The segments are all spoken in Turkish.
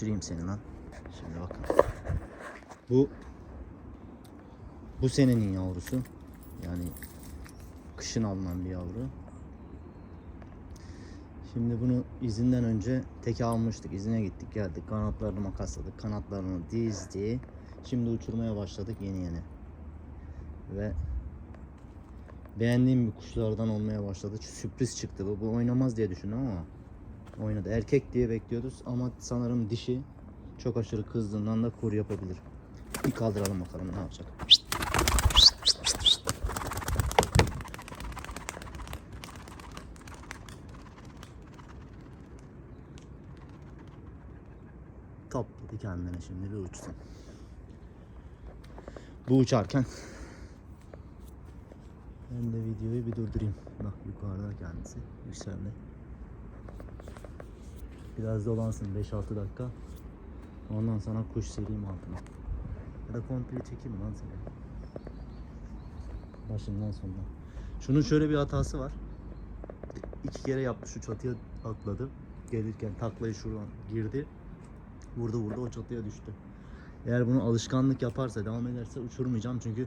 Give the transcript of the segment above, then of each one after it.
düşüreyim seni lan. Şimdi bakın. Bu bu senenin yavrusu. Yani kışın alınan bir yavru. Şimdi bunu izinden önce teke almıştık. İzine gittik geldik. Kanatlarını makasladık. Kanatlarını dizdi. Şimdi uçurmaya başladık yeni yeni. Ve beğendiğim bir kuşlardan olmaya başladı. Sürpriz çıktı bu. Bu oynamaz diye düşündüm ama oynadı. Erkek diye bekliyoruz ama sanırım dişi çok aşırı kızdığından da kur yapabilir. Bir kaldıralım bakalım ne yapacak. Topladı kendine şimdi bir uçsun. Bu uçarken ben de videoyu bir durdurayım. Bak yukarıda kendisi yükseldi. Biraz dolansın 5-6 dakika. Ondan sonra kuş sereyim altına. Ya da komple çekeyim lan seni. Başından sonuna. Şunun şöyle bir hatası var. İki kere yaptı şu çatıya atladı. Gelirken taklayı şuradan girdi. Vurdu vurdu o çatıya düştü. Eğer bunu alışkanlık yaparsa devam ederse uçurmayacağım çünkü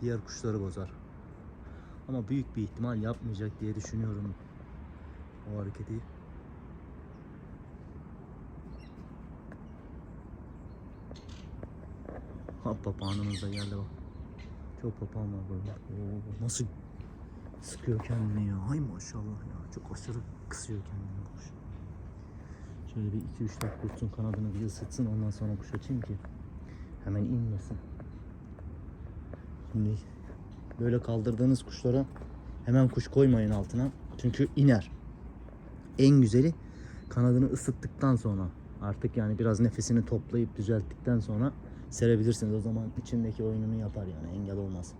diğer kuşları bozar. Ama büyük bir ihtimal yapmayacak diye düşünüyorum o hareketi. Ha papağanımız geldi bak. Çok papağan var böyle. Oo, nasıl sıkıyor kendini ya. Hay maşallah ya. Çok aşırı kısıyor kendini kuş. Şöyle bir 2-3 dakika uçsun kanadını bir ısıtsın ondan sonra kuş açayım ki hemen inmesin. Şimdi böyle kaldırdığınız kuşlara hemen kuş koymayın altına. Çünkü iner. En güzeli kanadını ısıttıktan sonra artık yani biraz nefesini toplayıp düzelttikten sonra serebilirsiniz. O zaman içindeki oyununu yapar yani engel olmaz.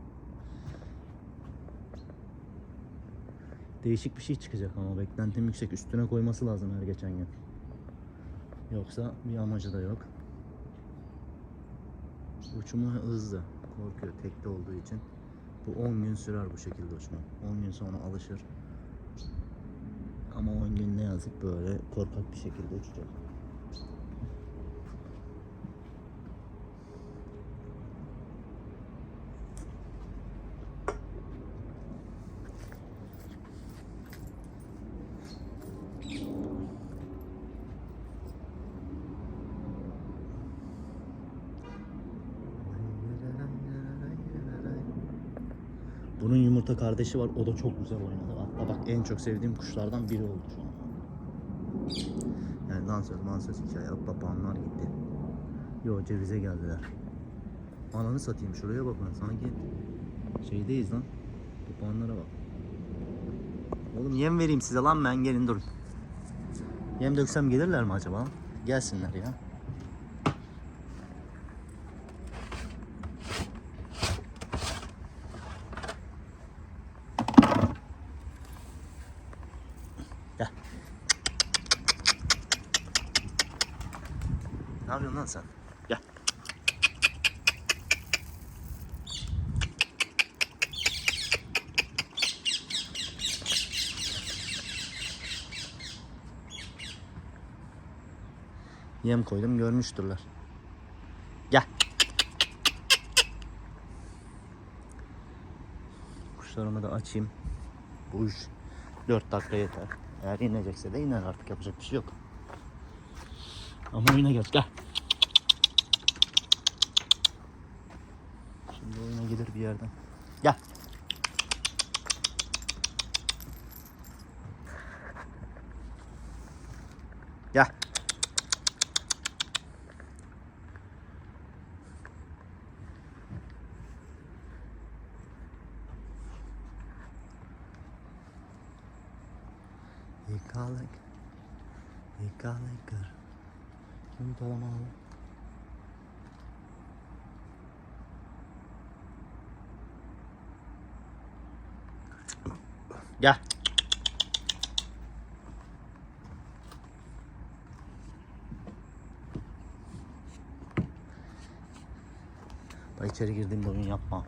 Değişik bir şey çıkacak ama beklentim yüksek. Üstüne koyması lazım her geçen gün. Yoksa bir amacı da yok. Uçumu hızlı. Korkuyor tekte olduğu için. Bu 10 gün sürer bu şekilde uçma. 10 gün sonra alışır. Ama 10 gün ne yazık böyle korkak bir şekilde uçacak. Bunun yumurta kardeşi var. O da çok güzel oynadı. Hatta bak en çok sevdiğim kuşlardan biri oldu şu an. Yani dansöz mansöz hikaye. Papağanlar gitti. Yo cevize geldiler. Ananı satayım şuraya bak lan sanki şeydeyiz lan. Papağanlara bak. Oğlum yem vereyim size lan ben gelin durun. Yem döksem gelirler mi acaba? Gelsinler ya. Gel. Ne yapıyorsun lan sen? Gel. Yem koydum görmüştürler. Gel. Kuşlarımı da açayım. Bu iş 4 dakika yeter. Eğer inecekse de iner artık yapacak bir şey yok. Ama oyuna gel gel. Şimdi oyuna gelir bir yerden. Gel. Gel. Yıkalık. Yıkalık. Kim talamalı? Gel. Bak içeri girdiğimde oyun yapma.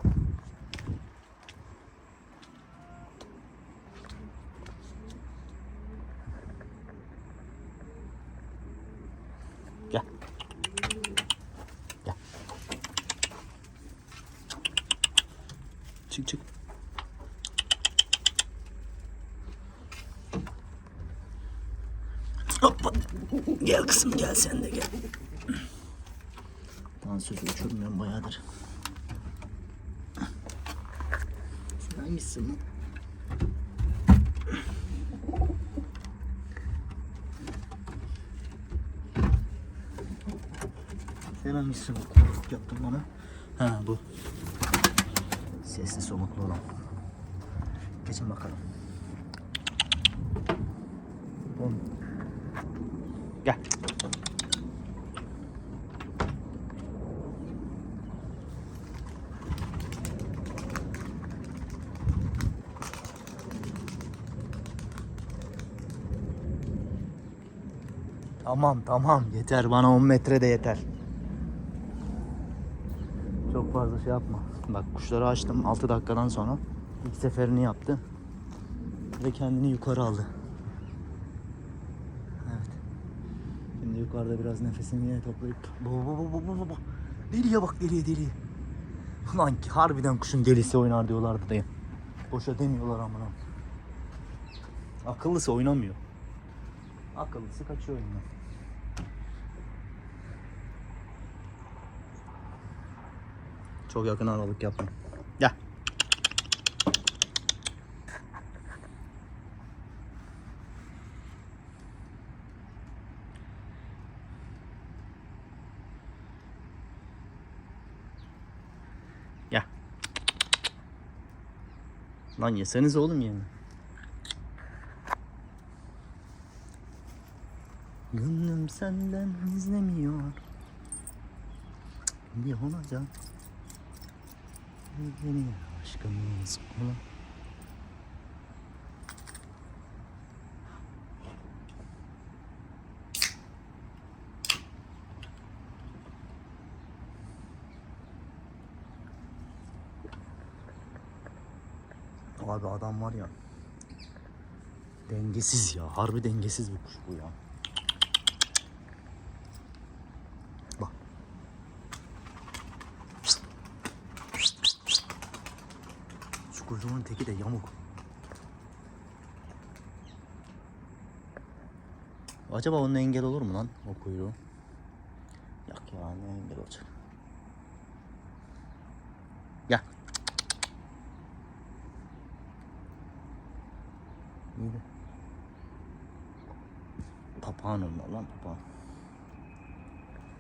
Hoppa. Gel kızım gel sen de gel. Dansöz uçurmuyorum bayağıdır. Sen hangisisin lan? Sen hangisisin? Korkut yaptın bana. Ha bu. Sesli soluklu olan. Geçin bakalım. Oğlum. Gel. Tamam tamam yeter bana 10 metre de yeter. Çok fazla şey yapma. Bak kuşları açtım 6 dakikadan sonra ilk seferini yaptı. Ve kendini yukarı aldı. Evet. Şimdi yukarıda biraz nefesini yine toplayıp baba baba. Deliye bak deliye deliye. Lan ki harbiden kuşun delisi oynar diyorlardı dayı. Boşa demiyorlar amına. Akıllısı oynamıyor. Akıllısı kaçıyor oyundan. Çok yakın aralık yapma. Gel. Gel. Lan yeseniz oğlum yemi. Gönlüm senden izlemiyor. Bir olacak. Yeni aşkımız olan. Abi adam var ya. Dengesiz ya. Harbi dengesiz bir kuş bu ya. Bak. Şu kuyruğun teki de yamuk. Acaba onun engel olur mu lan o kuyruğu? Yok ya ne engel olacak. Gel. Yürü. Papağan onlar lan papağan.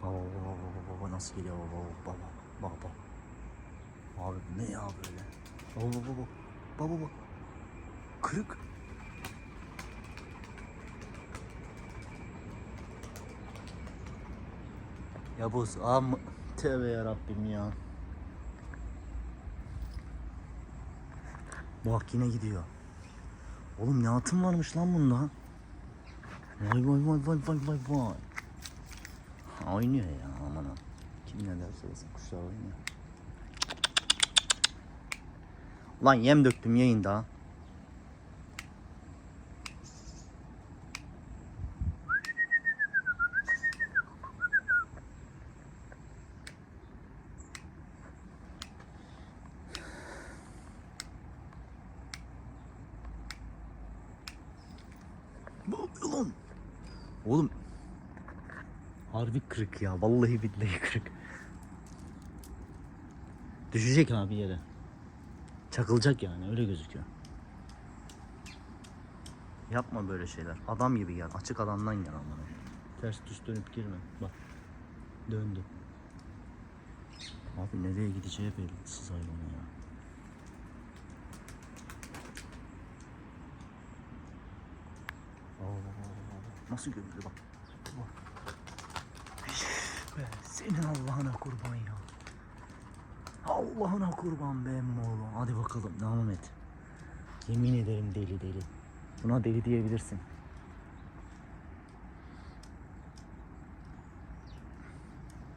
Baba baba baba baba nasıl geliyor baba baba baba baba. Abi ne ya böyle? Baba baba baba. Baba baba. Kırık. Ya bu am tövbe yarabbim ya. Bak yine gidiyor. Oğlum ne atım varmış lan bunda. Vay vay vay vay vay vay vay. Oynuyor ya aman ha. Kim ne derse desin kuşlar oynuyor. Lan yem döktüm yayında. Oluyor lan? Oğlum. Harbi kırık ya. Vallahi billahi kırık. Düşecek abi yere. Çakılacak yani öyle gözüküyor. Yapma böyle şeyler. Adam gibi gel. Açık alandan gel amına. Ters düz dönüp girme. Bak. Döndü. Abi nereye gideceği belirsiz hayvan ya. Nasıl gömülü bak. Bak. Üf Be, senin Allah'ına kurban ya. Allah'ına kurban be oğlum. Hadi bakalım devam et. Yemin ederim deli deli. Buna deli diyebilirsin.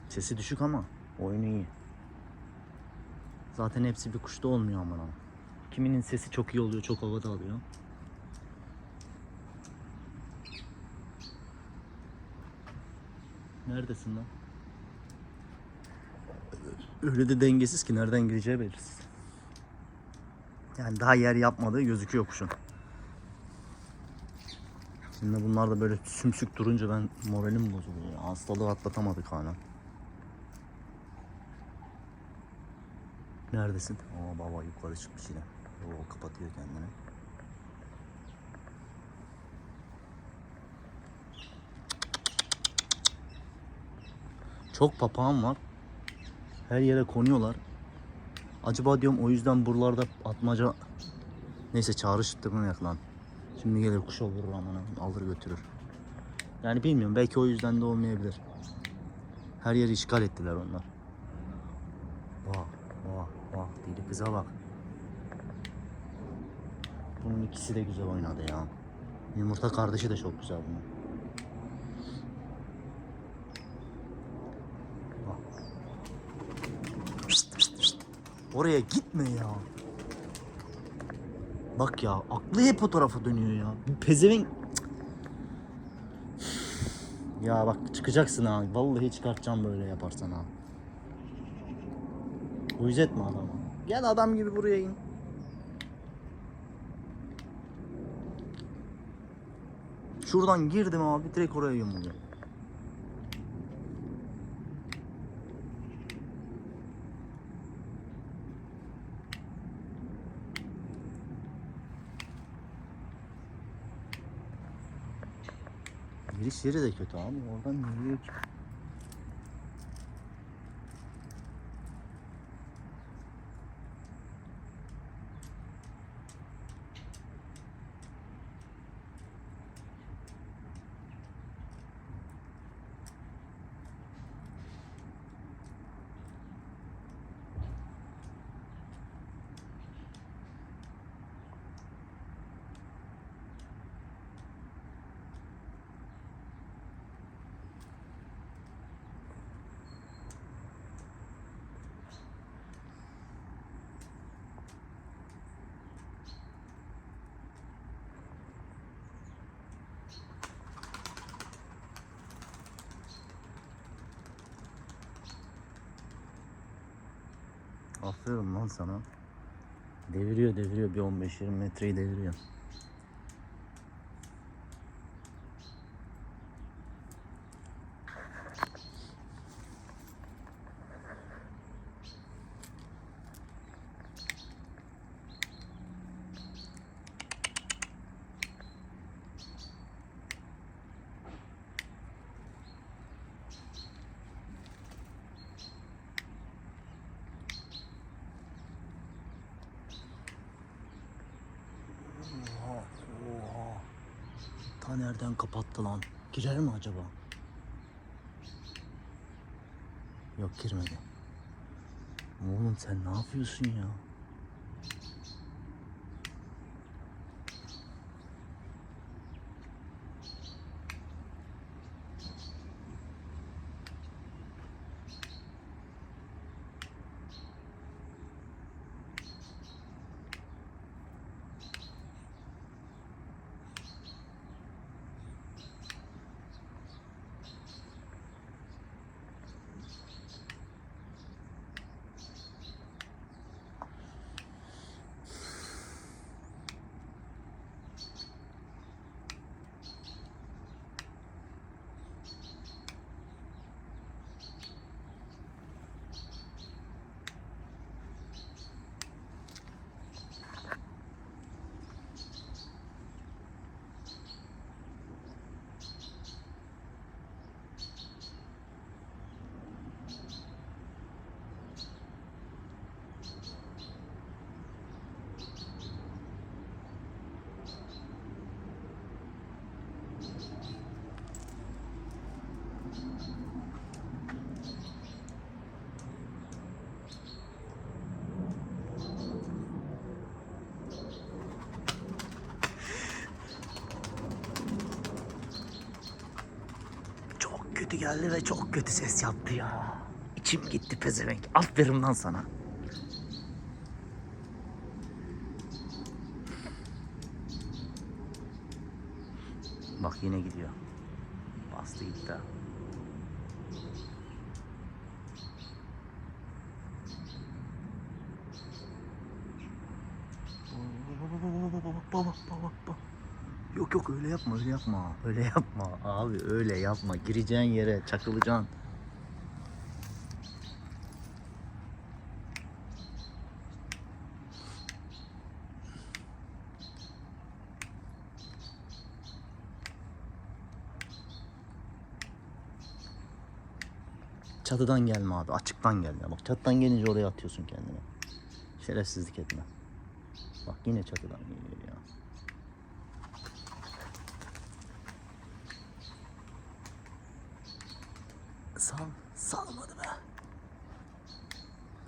Sesi düşük ama oyunu iyi. Zaten hepsi bir kuşta olmuyor aman ama. Kiminin sesi çok iyi oluyor, çok havada alıyor. Neredesin lan? Öyle de dengesiz ki nereden gireceği belirsiz. Yani daha yer yapmadığı gözüküyor kuşun. Şimdi bunlar da böyle sümsük durunca ben moralim bozuluyor. ya. Hastalığı atlatamadık hala. Neredesin? Oo baba yukarı çıkmış yine. Oo kapatıyor kendini. Çok papağan var. Her yere konuyorlar. Acaba diyorum o yüzden buralarda atmaca neyse çağrıştırma yak lan. Şimdi gelir kuş olur amına alır götürür. Yani bilmiyorum belki o yüzden de olmayabilir. Her yeri işgal ettiler onlar. Vah vah vah deli kıza bak. Bunun ikisi de güzel oynadı ya. Yumurta kardeşi de çok güzel bunun. Oraya gitme ya. Bak ya aklı hep o tarafa dönüyor ya. Bu pezevenk... Ya bak çıkacaksın ha. Vallahi çıkartacağım böyle yaparsan ha. Uyuz etme adamı. Gel adam gibi buraya in. Şuradan girdim abi direkt oraya yumuluyor. Giriş yeri de kötü abi. Oradan yürüyor ki. Aferin lan sana. Deviriyor deviriyor bir 15-20 metreyi deviriyor. Nereden kapattı lan? Girer mi acaba? Yok girmedi. Oğlum sen ne yapıyorsun ya? Çok kötü geldi ve çok kötü ses yaptı ya. İçim gitti pezevenk. Aferin lan sana. Bak yine gidiyor. Bastı gitti. ha. Yok yok öyle yapma öyle yapma. Öyle yapma abi öyle yapma. Gireceğin yere çakılacaksın. Çatıdan gelme abi. Açıktan gelme. Bak çatıdan gelince oraya atıyorsun kendini. Şerefsizlik etme. Bak yine çatıdan geliyor ya. Sal. Salmadı be.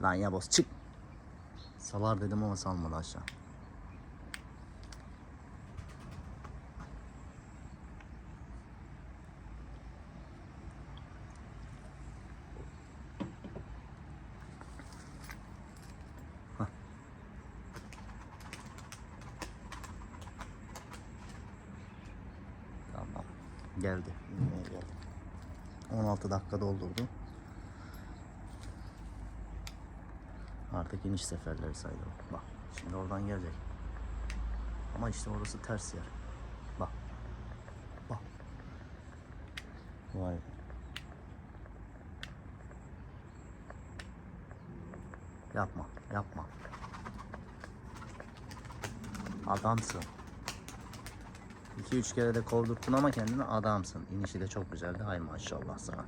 Lan ya boz çık. Salar dedim ama salmadı aşağı. Tamam. Geldi. Yine geldi. 16 dakika doldurdu. Artık iniş seferleri sayılır. Bak şimdi oradan gelecek. Ama işte orası ters yer. Bak. Bak. Vay. Yapma, yapma. Adamsın. 2-3 kere de kovdurttun ama kendini adamsın. İnişi de çok güzeldi. Hay maşallah sana.